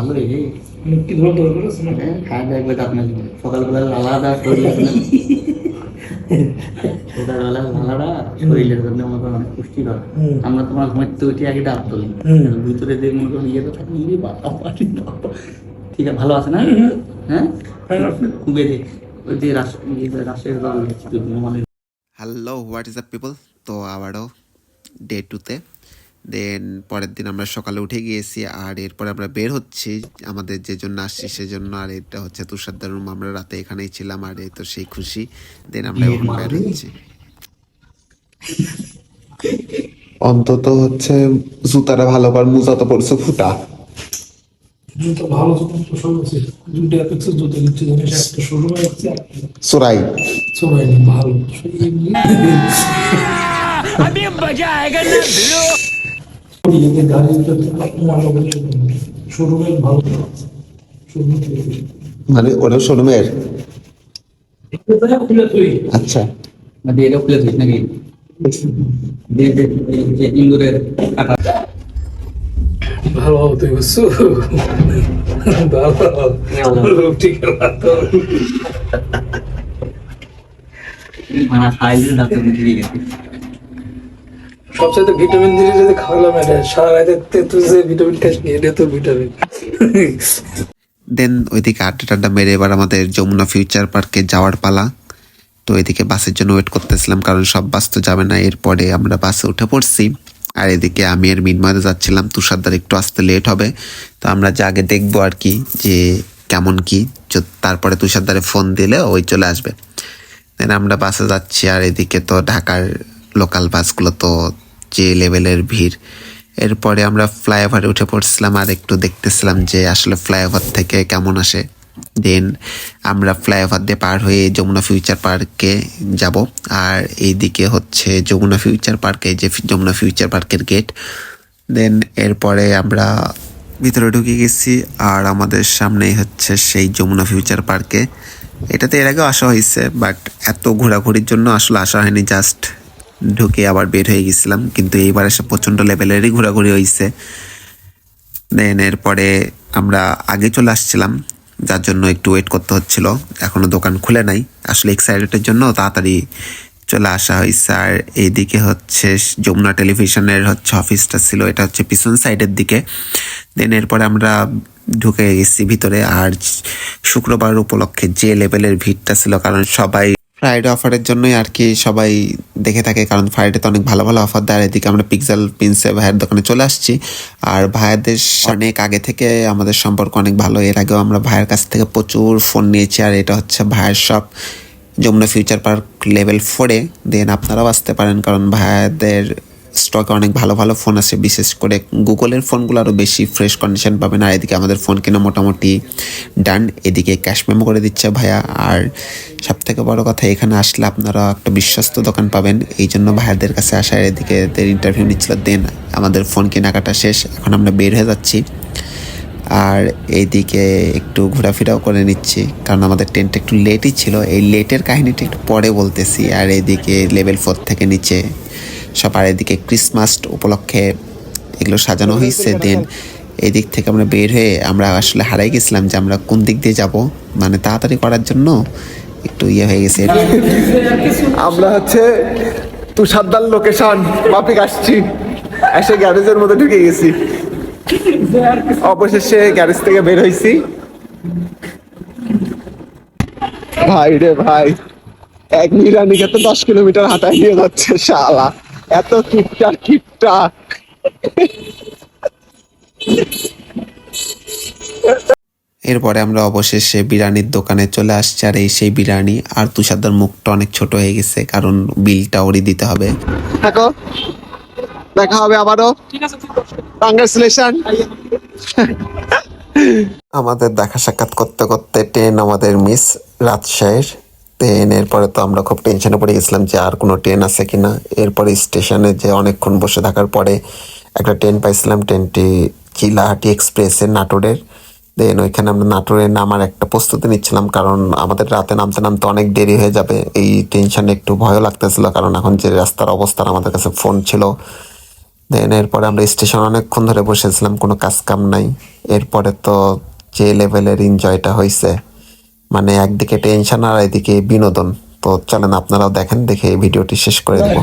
ভালোই রে মুক্তি ধরে হ্যাঁ, খাওয়া দাওয়া করে আপনার সকালবেলা আলাদা শরীরের সকালবেলা আলাদা শরীরের জন্য মনে করেন অনেক। আমরা তোমার ঘুমাইতে উঠে আগে ডাব তুলি। ভিতরে যে মনে করেন ইয়ে তো থাকে ইয়ে বাবা, ঠিক আছে ভালো আছে না? হ্যাঁ? খুবই ওই যে ইয়ে রাশের মানে hello what is up people তো আবারও ডে টুতে দেন পরের দিন আমরা সকালে উঠে গিয়েছি আর এরপরে আমরা বের হচ্ছি। আমাদের যে জন্য আসছি সেজন্য আর এটা হচ্ছে তুষারদার রুম আমরা রাতে এখানেই ছিলাম আর এই তো সেই খুশি। দেন আমরা এখন বের হচ্ছি। অন্তত হচ্ছে জুতাটা ভালো কর মুজা তো পড়ছে ফুটা। জুতো ভালো জুতো তো সব আছে। দুটো অ্যাপেক্সের জুতো দিচ্ছে জানিস একটা সরু আছে চোরাই। সবাই না ভালো। বলে শোরুমের ভালো শোরুম মানে ওটা শোরুমের? তুই আচ্ছা। দিয়ে এটা খুলে দিস নাকি? ইন্দুরের কাটা। ভালো হতে বুঝছ ভালো ঠিক আছে মানে সবচেয়ে ভিটামিন দিয়ে যদি খাওয়ালাম এটা সারা রাতে তুই যে ভিটামিন খাস এটা তো ভিটামিন দেন ওইদিকে আড্ডা টাড্ডা মেরে এবার আমাদের যমুনা ফিউচার পার্কে যাওয়ার পালা। তো এদিকে বাসের জন্য ওয়েট করতেছিলাম, কারণ সব বাস তো যাবে না। এরপরে আমরা বাসে উঠে পড়ছি। আর এদিকে আমি আর মিনময়তে যাচ্ছিলাম, তুষারদার একটু আসতে লেট হবে। তো আমরা যা আগে দেখব আর কি, যে কেমন কি তারপরে তুষারদারে ফোন দিলে ওই চলে আসবে। দেন আমরা বাসে যাচ্ছি, আর এদিকে তো ঢাকার লোকাল বাসগুলো তো যে লেভেলের ভিড়। এরপরে আমরা ফ্লাইওভারে উঠে পড়ছিলাম আর একটু দেখতেছিলাম যে আসলে ফ্লাইওভার থেকে কেমন আসে। দেন আমরা ফ্লাইওভার দিয়ে পার হয়ে যমুনা ফিউচার পার্কে যাব। আর এইদিকে হচ্ছে যমুনা ফিউচার পার্কে যে যমুনা ফিউচার পার্কের গেট। দেন এরপরে আমরা ভিতরে ঢুকে গেছি আর আমাদের সামনেই হচ্ছে সেই যমুনা ফিউচার পার্কে। এটাতে এর আগেও আসা হয়েছে, বাট এত ঘোরাঘুরির জন্য আসলে আসা হয়নি, জাস্ট ঢুকে আবার বের হয়ে গেছিলাম, কিন্তু এইবার এসে প্রচণ্ড লেভেলেরই ঘোরাঘুরি হয়েছে দেন এরপরে আমরা আগে চলে আসছিলাম, যার জন্য একটু ওয়েট করতে হচ্ছিল। এখনও দোকান খুলে নাই। আসলে এক্সাইটেডের জন্য তাড়াতাড়ি চলে আসা হয়েছে আর এইদিকে হচ্ছে যমুনা টেলিভিশনের হচ্ছে অফিসটা ছিল, এটা হচ্ছে পিছন সাইডের দিকে। দেন এরপরে আমরা ঢুকে গেছি ভিতরে। আর শুক্রবার উপলক্ষে যে লেভেলের ভিড়টা ছিল, কারণ সবাই ফ্রাইডে অফারের জন্যই আর কি সবাই দেখে থাকে, কারণ ফ্রাইডেতে অনেক ভালো ভালো অফার দেয়। এদিকে আমরা পিক্সেল পিনসে ভাইয়ের দোকানে চলে আসছি। আর ভাইয়াদের অনেক আগে থেকে আমাদের সম্পর্ক অনেক ভালো। এর আগেও আমরা ভাইয়ের কাছ থেকে প্রচুর ফোন নিয়েছি। আর এটা হচ্ছে ভাইয়ের shop Jamuna Future Park level ফোরে দেন আপনারাও আসতে পারেন, কারণ ভাইয়াদের স্টকে অনেক ভালো ভালো ফোন আছে, বিশেষ করে গুগলের ফোনগুলো আরও বেশি ফ্রেশ কন্ডিশন পাবেন। আর এদিকে আমাদের ফোন কেনা মোটামুটি ডান এদিকে ক্যাশ মেমো করে দিচ্ছে ভাইয়া। আর সব থেকে বড় কথা, এখানে আসলে আপনারা একটা বিশ্বস্ত দোকান পাবেন। এই জন্য ভাইয়াদের কাছে আসার এদিকে ইন্টারভিউ নিচ্ছিল দেন আমাদের ফোন কেনাকাটা শেষ, এখন আমরা বের হয়ে যাচ্ছি। আর এইদিকে একটু ঘোরাফেরাও করে নিচ্ছি, কারণ আমাদের ট্রেনটা একটু লেটই ছিল। এই লেটের কাহিনীটা একটু পরে বলতেছি। আর এদিকে লেভেল ফোর থেকে নিচে সব আর এদিকে ক্রিসমাস উপলক্ষে এগুলো সাজানো হয়েছে দেন এই দিক থেকে আমরা বের হয়ে আমরা আসলে হারাই গেছিলাম যে আমরা কোন দিক দিয়ে যাব মানে তাড়াতাড়ি করার জন্য একটু ইয়ে হয়ে গেছে। আমরা হচ্ছে তুষারদার লোকেশন মাফিক আসছি। এসে গ্যারেজের মধ্যে ঢুকে গেছি। অবশেষে গ্যারেজ থেকে বের হয়েছি। ভাই রে ভাই এক নিরানিকে তো দশ কিলোমিটার হাঁটায় নিয়ে যাচ্ছে শালা। এত কিটটা কিটটা এরপরে আমরা অবশেষে বিরিয়ানির দোকানে চলে আসছি আর এই সেই বিরিয়ানি আর তুষারদার মুখটা অনেক ছোট হয়ে গেছে কারণ বিলটা ওরই দিতে হবে। থাকো দেখা হবে আবারও। কংগ্রেচুলেশন আমাদের দেখা সাক্ষাৎ করতে করতে ট্রেন আমাদের মিস রাজশাহীর। ট্রেন এরপরে তো আমরা খুব টেনশনে পড়ে গেছিলাম যে আর কোনো ট্রেন আছে কিনা। এরপরে স্টেশনে যে অনেকক্ষণ বসে থাকার পরে একটা ট্রেন পাইছিলাম ট্রেনটি চিলাহাটি এক্সপ্রেসের নাটোরের। দেন ওইখানে আমরা নাটোরে নামার একটা প্রস্তুতি নিচ্ছিলাম, কারণ আমাদের রাতে নামতে নামতে অনেক দেরি হয়ে যাবে। এই টেনশনে একটু ভয়ও লাগতেছিল, কারণ এখন যে রাস্তার অবস্থান আমাদের কাছে ফোন ছিল। দেন এরপরে আমরা স্টেশন অনেকক্ষণ ধরে বসেছিলাম, কোনো কাজ কাম নাই। এরপরে তো যে লেভেলের এনজয়টা হয়েছে মানে একদিকে টেনশন আর এদিকে বিনোদন। তো চলেন আপনারাও দেখেন, দেখে ভিডিওটি শেষ করে দেবো।